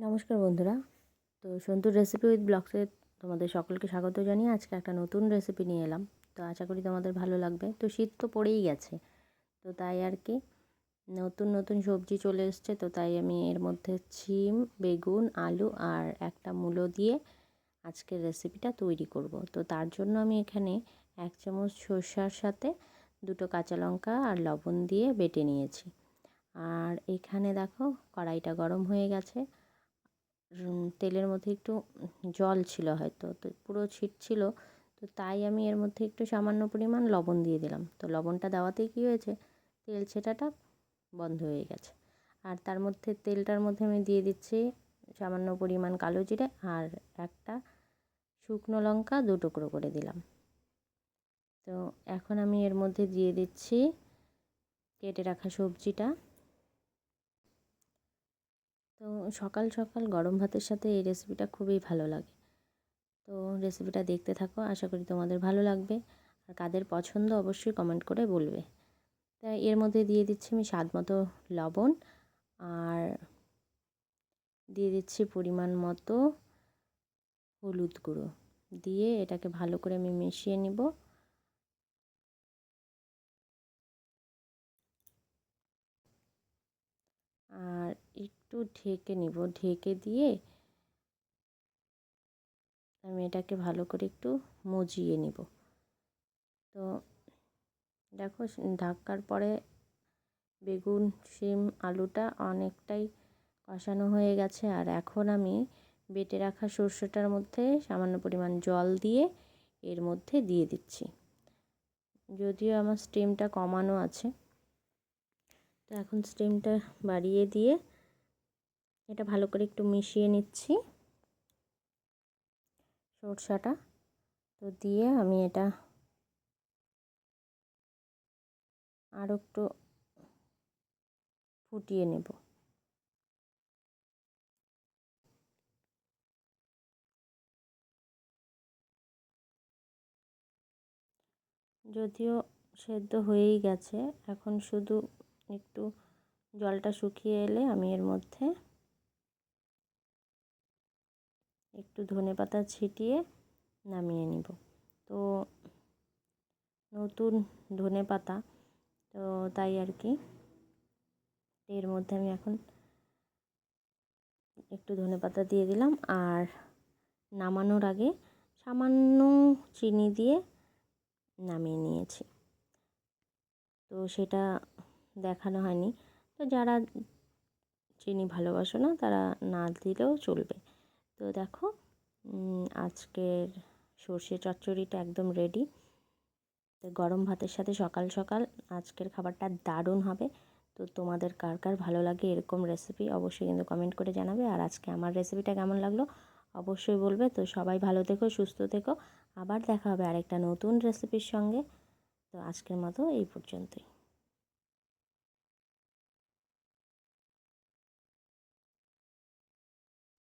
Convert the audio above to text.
নমস্কার বন্ধুরা। তো সন্তুর রেসিপি উইথ ব্লগসে তোমাদের সকলকে স্বাগত জানিয়ে আজকে একটা নতুন রেসিপি নিয়ে এলাম। তো আশা করি তোমাদের ভালো লাগবে। তো শীত তো পড়েই গেছে। তো তাই আর কি, নতুন নতুন সবজি চলে এসছে। তো তাই আমি এর মধ্যে ছিম, বেগুন, আলু আর একটা মূলো দিয়ে আজকের রেসিপিটা তৈরি করব। তো তার জন্য আমি এখানে এক চামচ সর্ষার সাথে দুটো কাঁচা লঙ্কা আর লবণ দিয়ে বেটে নিয়েছি। আর এখানে দেখো কড়াইটা গরম হয়ে গেছে। তেলের মধ্যে একটু জল ছিল হয়তো, তো পুরো ছিট ছিল, তো তাই আমি এর মধ্যে একটু সামান্য পরিমাণ লবণ দিয়ে দিলাম। তো লবণটা দেওয়াতেই কী হয়েছে? তেল ছেটাটা বন্ধ হয়ে গেছে। আর তার মধ্যে, তেলটার মধ্যে আমি দিয়ে দিচ্ছি সামান্য পরিমাণ কালো জিরে আর একটা শুকনো লঙ্কা দু টুকরো করে দিলাম। তো এখন আমি এর মধ্যে দিয়ে দিচ্ছি, কেটে রাখা সবজিটা তো সকাল সকাল গরম ভাতের সাথে এই রেসিপিটা খুবই ভালো লাগে। তো রেসিপিটা দেখতে থাকো, আশা করি তোমাদের ভালো লাগবে। আর কাদের পছন্দ অবশ্যই কমেন্ট করে বলবে। তাই এর মধ্যে দিয়ে দিচ্ছি আমি স্বাদ মতো লবণ আর দিয়ে দিচ্ছি পরিমাণ মতো হলুদ গুঁড়ো। দিয়ে এটাকে ভালো করে আমি মিশিয়ে নিব আর একটু ঢেকে নিব। ঢেকে দিয়ে আমি এটাকে ভালো করে একটু মজিয়ে নিব। তো দেখো ঢাকার পরে বেগুন, শিম, আলুটা অনেকটাই কষানো হয়ে গেছে। আর এখন আমি বেটে রাখা সর্ষেটার মধ্যে সামান্য পরিমাণ জল দিয়ে এর মধ্যে দিয়ে দিচ্ছি। যদিও আমার স্টিমটা কমানো আছে। তো এখন স্টিমটা বাড়িয়ে দিয়ে এটা ভালো করে একটু মিশিয়ে নিচ্ছি। সরষাটা তো দিয়ে আমি এটা আরও একটু ফুটিয়ে নেব। যদিও সেদ্ধ হয়েই গেছে, এখন শুধু একটু জলটা শুকিয়ে এলে আমি এর মধ্যে একটু ধনে পাতা ছিটিয়ে নামিয়ে নিব। তো নতুন ধনে পাতা, তো তাই আর কি। এর মধ্যে আমি এখন একটু ধনে পাতা দিয়ে দিলাম আর নামানোর আগে সামান্য চিনি দিয়ে নামিয়ে নিয়েছি। তো সেটা দেখানো হয়নি। তো যারা চিনি ভালোবাসো না, তারা না দিলেও চলবে। তো দেখো আজকের সর্ষে চচ্চড়িটা একদম রেডি তো গরম ভাতের সাথে সকাল সকাল আজকের খাবারটা দারুণ হবে। তো তোমাদের কার কার ভালো লাগে এরকম রেসিপি অবশ্যই কিন্তু কমেন্ট করে জানাবে। আর আজকে আমার রেসিপিটা কেমন লাগল অবশ্যই বলবে। তো সবাই ভালো থেকো, সুস্থ থেকো। আবার দেখা হবে আরেকটা নতুন রেসিপির সঙ্গে। তো আজকের মতো এই পর্যন্তই।